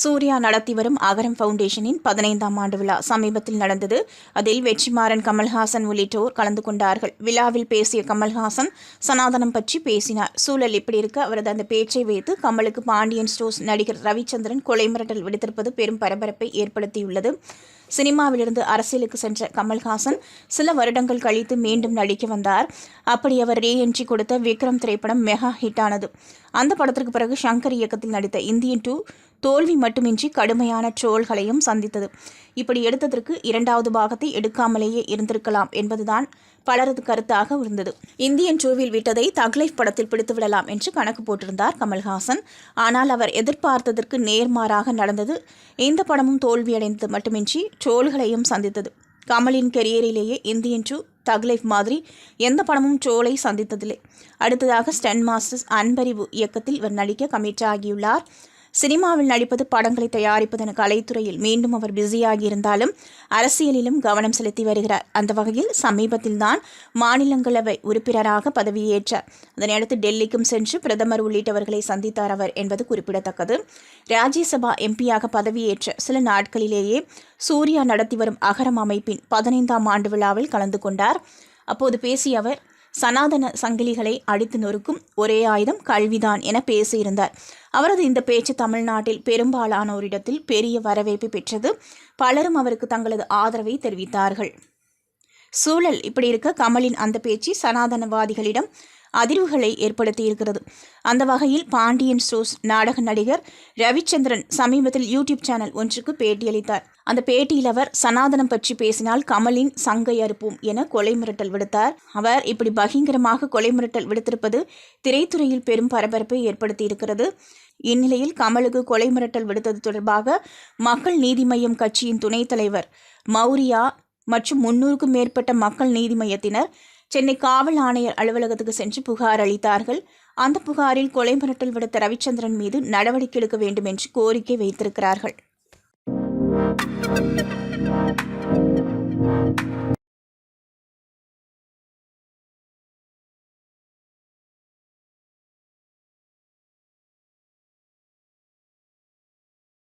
சூர்யா நடத்தி வரும் அகரம் ஃபவுண்டேஷனின் பதினைந்தாம் ஆண்டு விழா. சமீபத்தில் நடந்தது. அதில் வெற்றிமாறன் கமல்ஹாசன் உள்ளிட்டோர் கலந்து கொண்டார்கள். விழாவில் பேசிய கமல்ஹாசன் சனாதனம் பற்றி பேசினார். சூழல் இப்படி இருக்க அவரது அந்த பேச்சை வைத்து கமலுக்கு பாண்டியன் ஸ்டோர்ஸ் நடிகர் ரவிச்சந்திரன் கொலை மிரட்டல் விடுத்திருப்பது பெரும் பரபரப்பை ஏற்படுத்தியுள்ளது. சினிமாவிலிருந்து அரசியலுக்கு சென்ற கமல்ஹாசன் சில வருடங்கள் கழித்து மீண்டும் நடிக்க வந்தார். அப்படி அவர் ரீஎன்ட்ரி கொடுத்த விக்ரம் திரைப்படம் மெகா ஹிட் ஆனது அந்த படத்திற்கு பிறகு ஷங்கர் இயக்கத்தில் நடித்த இந்தியன் டூ தோல்வி மட்டுமின்றி கடுமையான ட்ரோல்களையும் சந்தித்தது. இப்படி எடுத்ததற்கு இரண்டாவது பாகத்தை எடுக்காமலேயே இருந்திருக்கலாம் என்பதுதான் பலரது கருத்தாக இருந்தது. இந்தியன் டூவில் விட்டதை தக்லைஃப் படத்தில் பிடித்து விடலாம் என்று கணக்கு போட்டிருந்தார் கமல்ஹாசன். ஆனால் அவர் எதிர்பார்த்ததற்கு நேர்மாறாக நடந்தது. இந்த படமும் தோல்வியடைந்தது மட்டுமின்றி ட்ரோல்களையும் சந்தித்தது. கமலின் கெரியரிலேயே இந்தியன் டூ தக்லைஃப் மாதிரி எந்த படமும் ட்ரோலை சந்தித்ததில்லை. அடுத்ததாக ஸ்டன் மாஸ்டர்ஸ் அன்பறிவு இயக்கத்தில் இவர் நடிக்க கமிட் ஆகியுள்ளார். சினிமாவில் நடிப்பது படங்களை தயாரிப்பது என கலைத்துறையில் மீண்டும் அவர் பிஸியாகி இருந்தாலும் அரசியலிலும் கவனம் செலுத்தி வருகிறார். அந்த வகையில் சமீபத்தில்தான் மாநிலங்களவை உறுப்பினராக பதவியேற்றார். அதனையடுத்து டெல்லிக்கும் சென்று பிரதமர் உள்ளிட்டவர்களை சந்தித்தார் அவர் என்பது குறிப்பிடத்தக்கது. ராஜ்யசபா எம்பியாக பதவியேற்ற சில நாட்களிலேயே சூர்யா நடத்தி வரும் அகரம் அமைப்பின் பதினைந்தாம் ஆண்டு விழாவில் கலந்து கொண்டார். அப்போது பேசிய அவர் சனாதன சங்கிலிகளை அடித்து நொறுக்கும் ஒரே ஆயுதம் கல்விதான் என பேசியிருந்தார். அவரது இந்த பேச்சு தமிழ்நாட்டில் பெரும்பாலானோரிடத்தில் பெரிய வரவேற்பு பெற்றது. பலரும் அவருக்கு தங்களது ஆதரவை தெரிவித்தார்கள். சூழல் இப்படி இருக்க கமலின் அந்த பேச்சு சனாதனவாதிகளிடம் அதிர்வுகளை ஏற்படுத்தியிருக்கிறது அந்த வகையில் பாண்டியன் ஸ்டோஸ் நாடக நடிகர் ரவிச்சந்திரன் சமீபத்தில் யூடியூப் சேனல் ஒன்றுக்கு பேட்டியளித்தார். அந்த பேட்டியில் அவர் சனாதனம் பற்றி பேசினால் கமலின் சங்கை அறுப்போம் என கொலை மிரட்டல் விடுத்தார். அவர் இப்படி பகிங்கரமாக கொலை மிரட்டல் விடுத்திருப்பது திரைத்துறையில் பெரும் பரபரப்பை ஏற்படுத்தியிருக்கிறது இந்நிலையில் கமலுக்கு கொலை மிரட்டல் விடுத்தது தொடர்பாக மக்கள் நீதி மய்யம் கட்சியின் துணைத் தலைவர் மௌரியா மற்றும் முன்னூறுக்கும் மேற்பட்ட மக்கள் நீதி மையத்தினர் சென்னை காவல் ஆணையர் அலுவலகத்துக்கு சென்று புகார் அளித்தார்கள். அந்த புகாரில் கொலை மிரட்டல் விடுத்த ரவிச்சந்திரன் மீது நடவடிக்கை எடுக்க வேண்டும் என்று கோரிக்கை வைத்திருக்கிறார்கள்.